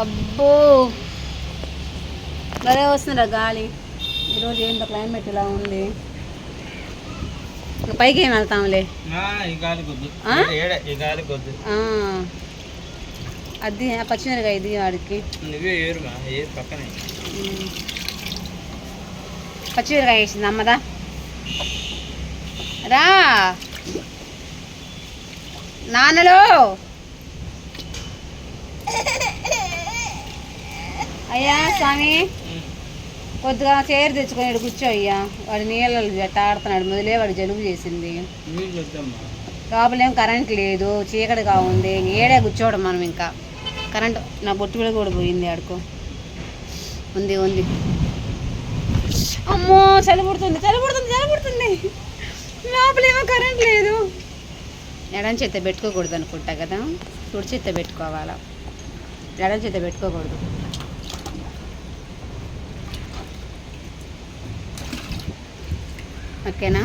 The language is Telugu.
అబ్బో! భలే వస్తుందా గాలి. ఈరోజు ఏంటో క్లైమేట్ ఇలా ఉంది. పైకి ఏం వెళ్తాంలే. అది పచ్చిమిరకాయ ఇది వాడికి. పచ్చిమిరకాయ వేసింది అమ్మదా? రా! నాన్నలో! అయ్యా స్వామి. కొద్దిగా చైర్ తెచ్చుకొని కూర్చో అయ్యా. వాడు నీళ్ళలో జట్ట ఆడుతున్నాడు మొదలే వాడు జలుబు చేసింది. నీళ్ళు లోపలేం కరెంట్ లేదు చీకటిగా ఉంది ఏడే కూర్చోవడం మనం ఇంకా. కరెంట్ నా బొట్టు కూడా కూడా పోయింది ఆడుకో. ఉంది ఉంది. అమ్మో చలి పుడుతుంది చలి పుడుతుంది చలి పుడుతుంది. లోపలేమో కరెంట్ లేదు. ఎడం చేత పెట్టుకోకూడదు అనుకుంటా కదా. కుడి చేత పెట్టుకోవాలా? ఎడం చేత పెట్టుకోకూడదు. ఓకేనా?